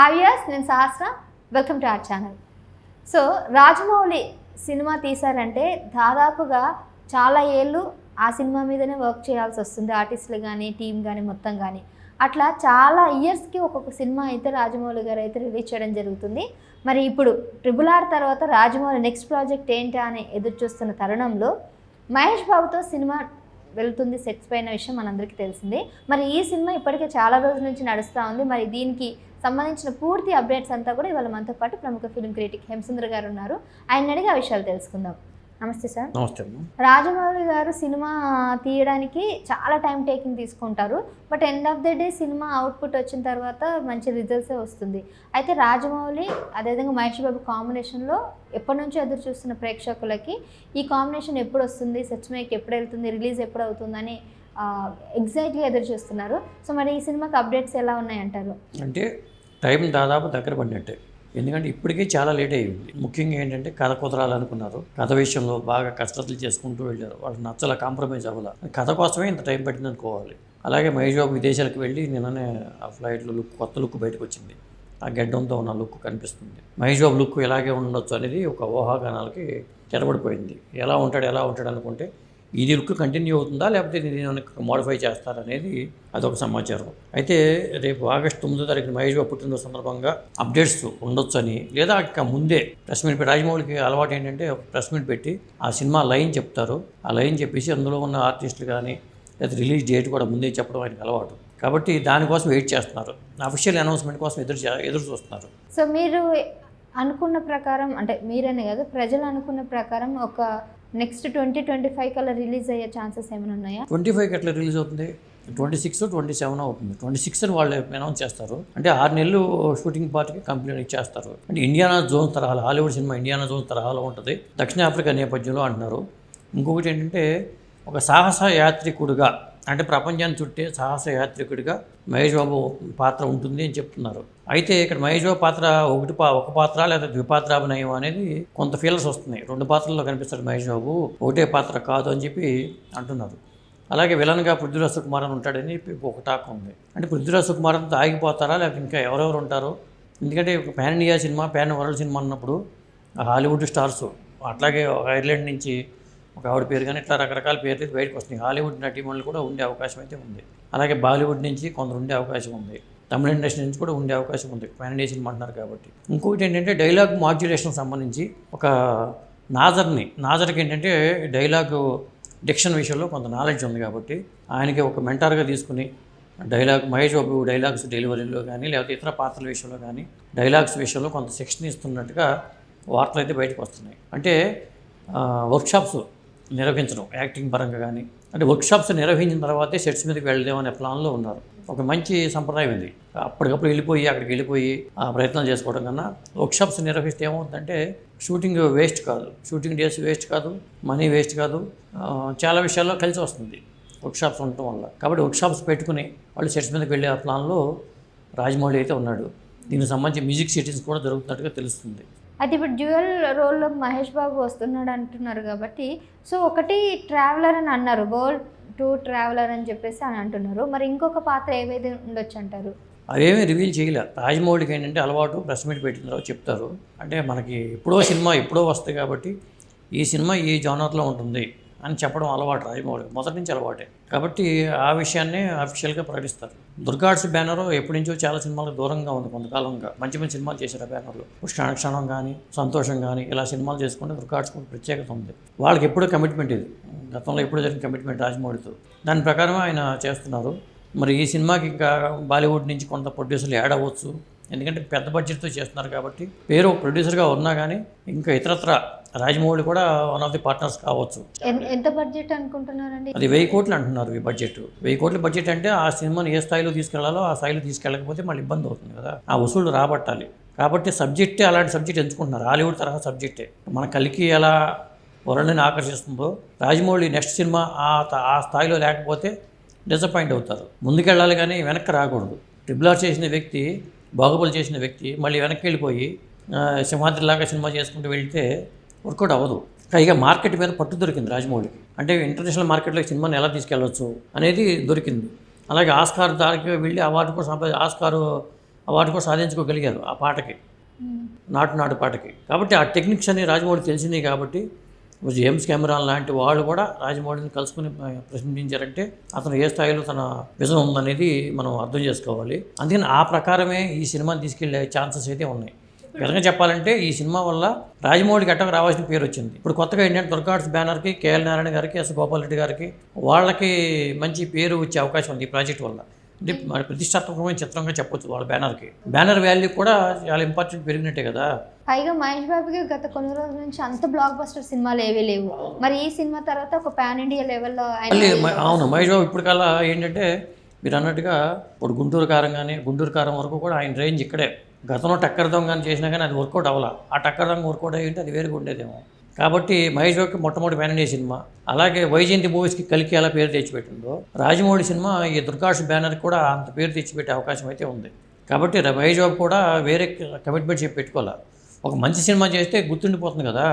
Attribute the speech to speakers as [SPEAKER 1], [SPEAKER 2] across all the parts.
[SPEAKER 1] Hi yes నేను Sahasra. Welcome to our channel so Rajamouli cinema తీశారంటే దాదాపుగా చాలా ఏళ్ళు ఆ సినిమా మీదనే వర్క్ చేయాల్సి వస్తుంది. ఆర్టిస్టులు కానీ టీం కానీ మొత్తం కానీ అట్లా చాలా ఇయర్స్కి ఒక్కొక్క సినిమా అయితే రాజమౌళి గారు అయితే రిలీజ్ చేయడం జరుగుతుంది. మరి ఇప్పుడు ట్రిపుల్ ఆర్ తర్వాత రాజమౌళి నెక్స్ట్ ప్రాజెక్ట్ ఏంటా అని ఎదురు చూస్తున్న తరుణంలో మహేష్ బాబుతో సినిమా వెళ్తుంది సెట్స్ పైన విషయం మనందరికీ తెలిసిందే. మరి ఈ సినిమా ఇప్పటికే చాలా రోజుల నుంచి నడుస్తూ ఉంది. మరి దీనికి సంబంధించిన పూర్తి అప్డేట్స్ అంతా కూడా ఇవాళ మనతో పాటు ప్రముఖ ఫిల్మ్ క్రిటిక్ హేమసుందర్ గారు ఉన్నారు. ఆయన అడిగి ఆ విషయాలు తెలుసుకుందాం. నమస్తే సార్.
[SPEAKER 2] నమస్తే
[SPEAKER 1] రాజమౌళి గారు సినిమా తీయడానికి చాలా టైం టేకింగ్ తీసుకుంటారు. But end of the day cinema output వచ్చిన తర్వాత మంచి రిజల్ట్సే వస్తుంది. అయితే రాజమౌళి అదేవిధంగా మహేష్ బాబు కాంబినేషన్లో ఎప్పటి నుంచో ఎదురు చూస్తున్న ప్రేక్షకులకి ఈ కాంబినేషన్ ఎప్పుడు వస్తుంది సచ్ మేక్ ఎప్పుడు వెళ్తుంది రిలీజ్ ఎప్పుడు అవుతుందని ఎగ్జాక్ట్గా ఎదురు చూస్తున్నారు. సో మరి ఈ సినిమాకి అప్డేట్స్ ఎలా ఉన్నాయంటారు
[SPEAKER 2] అంటే టైం దాదాపు దగ్గర పడినట్టే. ఎందుకంటే ఇప్పటికే చాలా లేట్ అయ్యింది. ముఖ్యంగా ఏంటంటే కథ కుదరాలనుకున్నారు. కథ విషయంలో బాగా కష్టతలు చేసుకుంటూ వెళ్ళారు. వాళ్ళు నచ్చల కాంప్రమైజ్ అవ్వాల. కథ కోసమే ఇంత టైం పట్టింది అనుకోవాలి అలాగే మహేష్ బాబు విదేశాలకు వెళ్ళి నిన్ననే ఆ ఫ్లైట్లో లుక్ కొత్త లుక్ బయటకు వచ్చింది ఆ గడ్డంతో ఉన్న లుక్ కనిపిస్తుంది. మహేష్ బాబు లుక్ ఎలాగే ఉండొచ్చు అనేది ఒక ఊహాగానాలకి తెరబడిపోయింది ఎలా ఉంటాడు ఎలా ఉంటాడు అనుకుంటే ఇది లుక్ కంటిన్యూ అవుతుందా? లేకపోతే దీన్ని మోడిఫై చేస్తారనేది అదొక సమాచారం. అయితే రేపు ఆగస్టు తొమ్మిదో తారీఖున మహేష్ బాబు పుట్టినరోజు సందర్భంగా అప్డేట్స్ ఉండొచ్చని లేదా ఇక ముందే ప్రెస్ మీట్ పెట్టి రాజమౌళికి అలవాటు ఏంటంటే ఒక ప్రెస్ మీట్ పెట్టి ఆ సినిమా లైన్ చెప్తారు. ఆ లైన్ చెప్పేసి అందులో ఉన్న ఆర్టిస్టులు కానీ లేదా రిలీజ్ డేట్ కూడా ముందే చెప్పడం ఆయనకి అలవాటు. కాబట్టి దానికోసం వెయిట్ చేస్తున్నారు. అఫీషియల్ అనౌన్స్మెంట్ కోసం ఎదురు ఎదురు చూస్తున్నారు.
[SPEAKER 1] సో మీరు అనుకున్న ప్రకారం అంటే మీరనే కాదు ప్రజలు అనుకున్న ప్రకారం ఒక నెక్స్ట్ ట్వంటీ ట్వంటీ ఫైవ్ కల్లా రిలీజ్ అయ్యే ఛాన్సెస్ ఏమైనా ఉన్నాయా?
[SPEAKER 2] ట్వంటీ ఫైవ్ ఎట్లా రిలీజ్ అవుతుంది? ట్వంటీ సిక్స్ ట్వంటీ సెవెన్ అవుతుంది. ట్వంటీ సిక్స్ అని వాళ్ళు అనౌన్స్ చేస్తారు. అంటే ఆరు నెలలు షూటింగ్ పార్ట్కి కంప్లీట్ ఇచ్చేస్తారు అంటే ఇండియానా జోన్ తరహాలో హాలీవుడ్ సినిమా ఇండియానా జోన్ తరహాలో ఉంటుంది. దక్షిణాఫ్రికా నేపథ్యంలో అంటున్నారు. ఇంకొకటి ఏంటంటే ఒక సాహస యాత్రికుడుగా అంటే ప్రపంచాన్ని చుట్టే సాహస యాత్రికుడిగా మహేష్ బాబు పాత్ర ఉంటుంది అని చెప్తున్నారు. అయితే ఇక్కడ మహేష్ బాబు పాత్ర ఒకటి పా ఒక పాత్ర లేదా ద్విపాత్రాభినయం అనేది కొంత ఫీలర్స్ వస్తున్నాయి. రెండు పాత్రల్లో కనిపిస్తాడు మహేష్ బాబు ఒకటే పాత్ర కాదు అని చెప్పి అంటున్నారు. అలాగే విలన్గా పృథ్వీరాజ్ సుకుమార్ అని ఉంటాడని ఒక టాక్ ఉంది. అంటే పృథ్వీరాజ్ సుకుమార్ అంతా ఆగిపోతారా లేకపోతే ఇంకా ఎవరెవరు ఉంటారు? ఎందుకంటే pan India cinema pan world cinema అన్నప్పుడు హాలీవుడ్ స్టార్స్ అట్లాగే ఒక ఐర్లాండ్ నుంచి ఒక ఆవిడ పేరు కానీ ఇట్లా రకరకాల పేర్లు అయితే బయటకు వస్తున్నాయి. హాలీవుడ్ నటీమణులు కూడా ఉండే అవకాశం అయితే ఉంది. అలాగే బాలీవుడ్ నుంచి కొందరు ఉండే అవకాశం ఉంది. తమిళ ఇండస్ట్రీ నుంచి కూడా ఉండే అవకాశం ఉంది. పాన్ సినిమా అంటున్నారు కాబట్టి. ఇంకొకటి ఏంటంటే డైలాగ్ మాడ్యులేషన్ సంబంధించి ఒక నాజర్ని నాజర్కి ఏంటంటే డైలాగ్ డిక్షన్ విషయంలో కొంత నాలెడ్జ్ ఉంది కాబట్టి ఆయనకి ఒక మెంటార్గా తీసుకుని డైలాగ్ మహేష్ బాబు డైలాగ్స్ డెలివరీలో కానీ లేకపోతే ఇతర పాత్రల విషయంలో కానీ డైలాగ్స్ విషయంలో కొంత శిక్షణ ఇస్తున్నట్టుగా వార్తలు అయితే బయటకు వస్తున్నాయి. అంటే వర్క్షాప్స్ నిర్వహించడం యాక్టింగ్ పరంగా కానీ. అంటే వర్క్షాప్స్ నిర్వహించిన తర్వాతే సెట్స్ మీదకి వెళ్దామనే ప్లాన్లో ఉన్నారు. ఒక మంచి సంప్రదాయం ఇది. అప్పటికప్పుడు వెళ్ళిపోయి అక్కడికి వెళ్ళిపోయి ఆ ప్రయత్నం చేసుకోవడం కన్నా వర్క్షాప్స్ నిర్వహిస్తే ఏమవుతుందంటే షూటింగ్ వేస్ట్ కాదు. షూటింగ్ డేస్ వేస్ట్ కాదు. మనీ వేస్ట్ కాదు. చాలా విషయాల్లో కలిసి వస్తుంది వర్క్షాప్స్ ఉండటం వల్ల. కాబట్టి వర్క్షాప్స్ పెట్టుకుని వాళ్ళు సెట్స్ మీదకి వెళ్ళే ప్లాన్లో రాజమౌళి అయితే ఉన్నాడు. దీనికి సంబంధించి మ్యూజిక్ సిటీస్ కూడా జరుగుతున్నట్టుగా తెలుస్తుంది.
[SPEAKER 1] అయితే ఇప్పుడు డ్యూయల్ రోల్లో మహేష్ బాబు వస్తున్నాడు అంటున్నారు కాబట్టి సో ఒకటి ట్రావెలర్ అని అన్నారు గోల్డ్ టూ ట్రావెలర్ అని చెప్పేసి అని అంటున్నారు. మరి ఇంకొక పాత్ర ఏవైతే ఉండొచ్చు అంటారు?
[SPEAKER 2] అవేమీ రివీల్ చేయలే. రాజమౌళికి ఏంటంటే అలవాటు ప్రెస్ మీట్ పెట్టిన తర్వాత చెప్తారు. అంటే మనకి ఎప్పుడో సినిమా ఎప్పుడో వస్తాయి కాబట్టి ఈ సినిమా ఈ జానర్లో ఉంటుంది. అని చెప్పడం అలవాటు రాజమౌళికి మొదటి నుంచి అలవాటే. కాబట్టి ఆ విషయాన్నే అఫీషియల్గా ప్రకటిస్తారు. దుర్గాడ్స్ బ్యానర్ ఎప్పటి నుంచో చాలా సినిమాలకు దూరంగా ఉంది కొంతకాలంగా. మంచి మంచి సినిమాలు చేశారు ఆ బ్యానర్లో. క్షణ క్షణం కానీ సంతోషం కానీ ఇలా సినిమాలు చేసుకుంటే దుర్గాడ్స్ ప్రత్యేకత ఉంది. వాళ్ళకి ఎప్పుడో కమిట్మెంట్ ఇది. గతంలో ఎప్పుడో జరిగిన కమిట్మెంట్ రాజమౌళితో. దాని ప్రకారం ఆయన చేస్తున్నారు. మరి ఈ సినిమాకి ఇంకా బాలీవుడ్ నుంచి కొంత ప్రొడ్యూసర్లు యాడ్ అవ్వచ్చు. ఎందుకంటే పెద్ద బడ్జెట్తో చేస్తున్నారు కాబట్టి పేరు ప్రొడ్యూసర్గా ఉన్నా కానీ ఇంకా ఇతరత్ర రాజమౌళి కూడా వన్ ఆఫ్ ది పార్ట్నర్స్ కావచ్చు.
[SPEAKER 1] ఎంత బడ్జెట్ అనుకుంటున్నారండి?
[SPEAKER 2] అది వెయ్యి కోట్లు అంటున్నారు ఈ బడ్జెట్ వెయ్యి కోట్ల బడ్జెట్ అంటే ఆ సినిమాని ఏ స్థాయిలో తీసుకెళ్ళాలో ఆ స్థాయిలో తీసుకెళ్ళకపోతే మళ్ళీ ఇబ్బంది అవుతుంది కదా. ఆ వసూళ్ళు రాబట్టాలి. కాబట్టి సబ్జెక్టే అలాంటి సబ్జెక్ట్ ఎంచుకుంటున్నారు. హాలీవుడ్ తరహా సబ్జెక్టే. మన కలికి ఎలా వరల్డ్ని ఆకర్షిస్తుందో రాజమౌళి నెక్స్ట్ సినిమా ఆ ఆ స్థాయిలో లేకపోతే డిసప్పాయింట్ అవుతారు. ముందుకెళ్ళాలి కానీ వెనక్కి రాకూడదు. ట్రిపుల్ ఆర్ చేసిన వ్యక్తి బాహుబలి చేసిన వ్యక్తి మళ్ళీ వెనక్కి వెళ్ళిపోయి సింహాద్రిలాగా సినిమా చేసుకుంటూ వెళ్తే వర్కౌట్ అవ్వదు. పైగా మార్కెట్ మీద పట్టు దొరికింది రాజమౌళికి. అంటే ఇంటర్నేషనల్ మార్కెట్లోకి సినిమాని ఎలా తీసుకెళ్ళవచ్చు అనేది దొరికింది. అలాగే ఆస్కార్ దానికి వెళ్ళి అవార్డు కూడా సంపాది ఆస్కార్ అవార్డు కూడా సాధించుకోగలిగారు ఆ పాటకి. నాటు నాటు పాటకి. కాబట్టి ఆ టెక్నిక్స్ అన్ని రాజమౌళి తెలిసినాయి కాబట్టి జేమ్స్ కెమెరాన్ లాంటి వాళ్ళు కూడా రాజమౌళిని కలుసుకుని ప్రశ్నించారంటే అతను ఏ స్థాయిలో తన విజన్ ఉందనేది మనం అర్థం చేసుకోవాలి. అందుకని ఆ ప్రకారమే ఈ సినిమాని తీసుకెళ్ళే ఛాన్సెస్ అయితే ఉన్నాయి. విధంగా చెప్పాలంటే ఈ సినిమా వల్ల రాజమౌళికి ఎట్టకు రావాల్సిన పేరు వచ్చింది. ఇప్పుడు కొత్తగా ఏంటంటే దుర్గాడ్స్ బ్యానర్కి కేఎల్ నారాయణ గారికి ఎస్ గోపాల్ రెడ్డి గారికి వాళ్ళకి మంచి పేరు వచ్చే అవకాశం ఉంది ఈ ప్రాజెక్ట్ వల్ల. అంటే మరి ప్రతిష్టాత్మకమైన చిత్రంగా చెప్పొచ్చు వాళ్ళ బ్యానర్కి బ్యానర్ వాల్యూ కూడా చాలా ఇంపార్టెంట్ పెరిగినట్టే కదా.
[SPEAKER 1] పైగా మహేష్ బాబుకి గత కొన్ని రోజుల నుంచి అంత బ్లాక్ బస్టర్ సినిమాలు ఏవీ లేవు. మరి ఈ సినిమా తర్వాత ఒక పాన్ ఇండియా లెవెల్లో
[SPEAKER 2] అవును మహేష్ బాబు ఇప్పుడు కల్లా ఏంటంటే మీరు అన్నట్టుగా ఇప్పుడు గుంటూరు కారం కానీ గుంటూరు కారం వరకు కూడా ఆయన రేంజ్ ఇక్కడే. గతంలో టక్కర్ దొంగ కానీ చేసినా కానీ అది వర్కౌట్ అవ్వాల. ఆ టక్కర్ దొంగ వర్కౌట్ అయ్యింటే అది వేరుగా ఉండేదేమో. కాబట్టి మహేష్ బాబుకి మొట్టమొదటి బ్యానర్ సినిమా. అలాగే వైజయంతి మూవీస్కి కలికి ఎలా పేరు తెచ్చిపెట్టిందో రాజమౌళి సినిమా ఈ దుర్గాష్ బ్యానర్ కూడా అంత పేరు తెచ్చిపెట్టే అవకాశం అయితే ఉంది. కాబట్టి మహేష్ బాబు కూడా వేరే కమిట్మెంట్ చెప్పి పెట్టుకోవాలి? ఒక మంచి సినిమా చేస్తే గుర్తుండిపోతుంది కదా.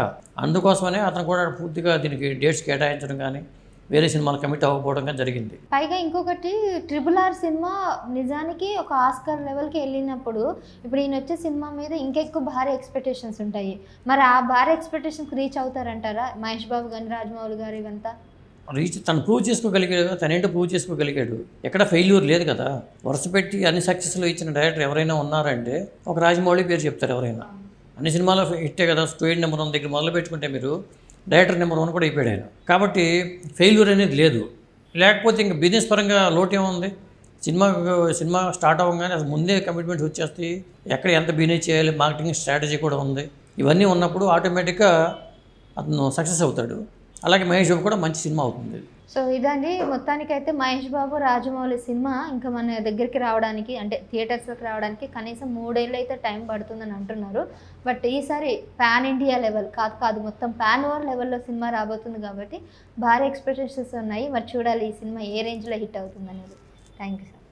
[SPEAKER 2] అందుకోసమనే అతను కూడా పూర్తిగా దీనికి డేట్స్ కేటాయించడం కానీ వేరే సినిమాలు కమిట్ అవ్వకపోవడం జరిగింది.
[SPEAKER 1] పైగా ఇంకొకటి ట్రిపుల్ ఆర్ సినిమా నిజానికి ఒక ఆస్కార్ లెవెల్కి వెళ్ళినప్పుడు ఇప్పుడు ఈయన వచ్చే సినిమా మీద ఇంకెక్కువ భారీ ఎక్స్పెక్టేషన్స్ ఉంటాయి. మరి ఆ భారీ ఎక్స్పెక్టేషన్కి రీచ్ అవుతారంటారా? మహేష్ బాబు కానీ రాజమౌళి గారు ఇవంతా?
[SPEAKER 2] రీచ్ తను ప్రూవ్ చేసుకోగలిగాడు తనేంటో ప్రూవ్ చేసుకోగలిగాడు? ఎక్కడ ఫెయిల్యూర్ లేదు కదా. వరుస పెట్టి అన్ని సక్సెస్లు ఇచ్చిన డైరెక్టర్ ఎవరైనా ఉన్నారంటే ఒక రాజమౌళి పేరు చెప్తారు ఎవరైనా. అన్ని సినిమాలో హిట్టే కదా స్టూడెంట్ నెంబర్ వన్ దగ్గర మొదలు పెట్టుకుంటే మీరు డైరెక్టర్ నెంబర్ వన్ కూడా అయిపోయాడు ఆయన. కాబట్టి ఫెయిల్యూర్ అనేది లేదు. లేకపోతే ఇంకా బిజినెస్ పరంగా లోటు ఏముంది? సినిమా సినిమా స్టార్ట్ అవ్వగానే అసలు ముందే కమిట్మెంట్స్ వచ్చేస్తాయి. ఎక్కడ ఎంత బిజినెస్ చేయాలి? మార్కెటింగ్ స్ట్రాటజీ కూడా ఉంది. ఇవన్నీ ఉన్నప్పుడు ఆటోమేటిక్గా అతను సక్సెస్ అవుతాడు. అలాగే మహేష్ బాబు కూడా మంచి సినిమా అవుతుంది.
[SPEAKER 1] సో ఇదండి. మొత్తానికైతే మహేష్ బాబు రాజమౌళి సినిమా ఇంకా మన దగ్గరికి రావడానికి అంటే థియేటర్స్లోకి రావడానికి కనీసం మూడేళ్ళు అయితే టైం పడుతుందని అంటున్నారు. బట్ ఈసారి పాన్ ఇండియా లెవెల్ కాదు కాదు మొత్తం పాన్ ఓవర్ లెవెల్లో సినిమా రాబోతుంది కాబట్టి భారీ ఎక్స్పెక్టేషన్స్ ఉన్నాయి. మరి చూడాలి ఈ సినిమా ఏ రేంజ్లో హిట్ అవుతుంది అనేది థ్యాంక్ యూ సార్.